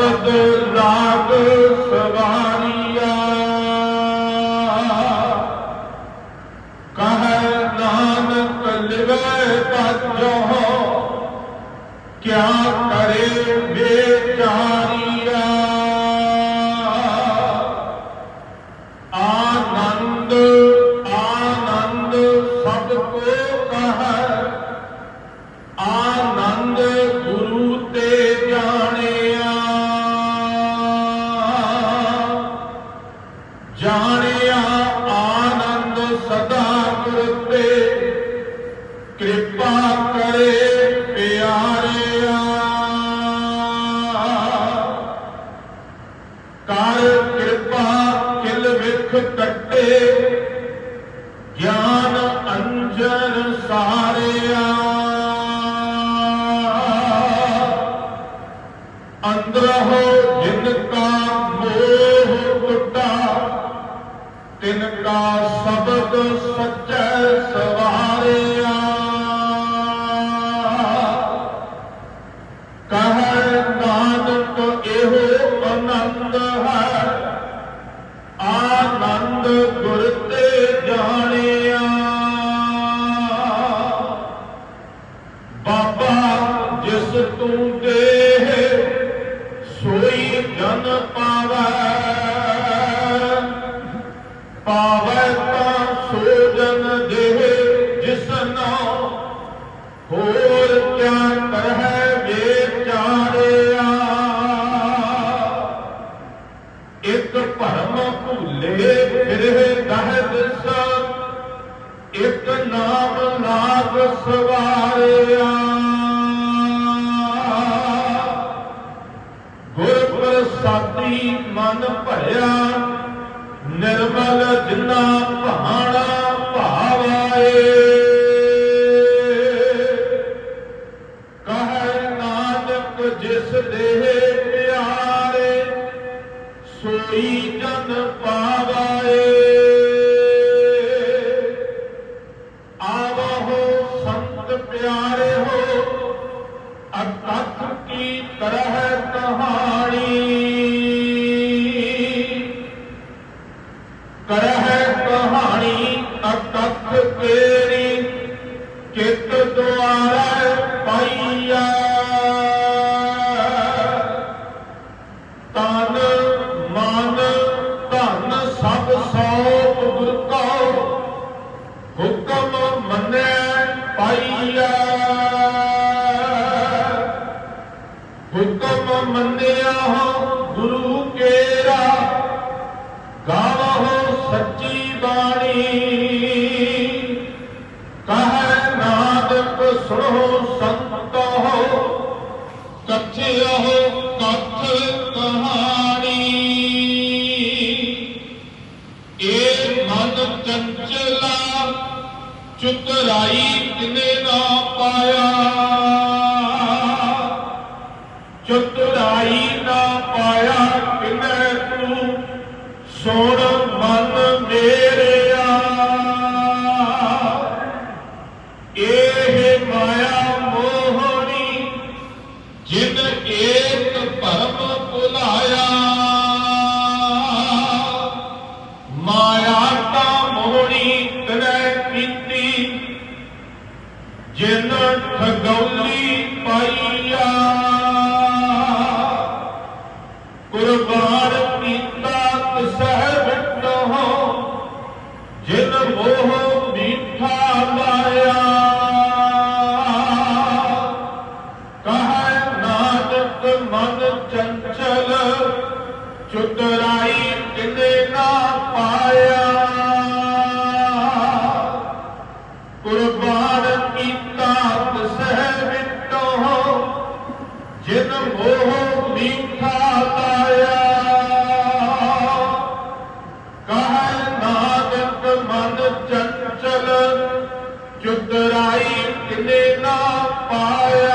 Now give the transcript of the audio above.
ਸ਼ਬਦ ਲਾਗ ਸਵਾਰੀਆ। ਕਹ ਨਾਨਕ ਲਿਵੈ ਬਾਜੋ ਕਿਆ ਕਰੇ ਬੇਚਾਰੀਆ ਅੰਦਰ ਹੋ ਜਿਨ ਕਾ ਮੋਹ ਟੁੱਟਾ, ਤਿਨ ਕਾ ਸ਼ਬਦ ਸੱਚੈ ਸਵਾਰਿਆ। ਕਹੈ ਨਾਨਕ, ਇਹੋ ਆਨੰਦ ਹੈ, ਆਨੰਦ ਗੁਰ ਤੇ ਜਾਣਿਆ। ਬਾਬਾ, ਜਿਸ ਤੂੰ ਸੋਜਨ ਤਾਂ ਦੇਹ ਜਿਸ ਨਾਮ ਹੋਰ ਕਿਆ ਕਰਹਿ ਵਿਚਾਰਿਆ? ਇੱਕ ਭਰਮ ਭੁੱਲੇ ਫਿਰੇ ਦਹਿ ਦਿਸ ਇੱਕ ਨਾਮ ਨਾਗ ਸਵਾਰਿਆ। ਗੁਰ ਪ੍ਰਸਾਦੀ ਮਨ ਭਰਿਆ ਨਿਰਮਲ ਜਿਨਾ ਭਾਣਾ ਭਾਵਾਏ। ਕਹੈ ਨਾਨਕ ਜਿਸ ਦੇਹ ਪਿਆਰੇ, ਸੋਈ ਜਨ ਪਾਵਾਏ। ਆਵਹੁ ਸੰਤ ਪਿਆਰੇ ਹੋ, ਅਕਥ ਕੀ ਤਰਹ ਕਹਾ ਮੰਨਿਆ ਹੋ ਗੁਰੂ ਕੇਰਾ ਗਾਵਹੁ ਸੱਚੀ ਬਾਣੀ। ਕਹੈ ਨਾਨਕ ਸੁਣੋ ਸੰਤੋ ਕਥਿਓ ਕੱਥ ਕਹਾਣੀ। ਇਹ ਮਨ ਚੰਚਲਾ ਚੁਤਰਾਈ ਕਿਨੇ ਨਾ ਪਾਇਆ। ਸੁਣ ਕੁਰਬਾਨ ਕੀਤਾ ਤਸਹਿ ਵਿਟੋ ਜਿਨ ਮੋਹ ਮੀਠਾ ਲਾਇਆ। ਕਹੈ ਨਾਨਕ ਮਨ ਚੰਚਲ ਚੁਤਰਾਈ ਕਿਨੇ ਨਾ ਪਾਇਆ।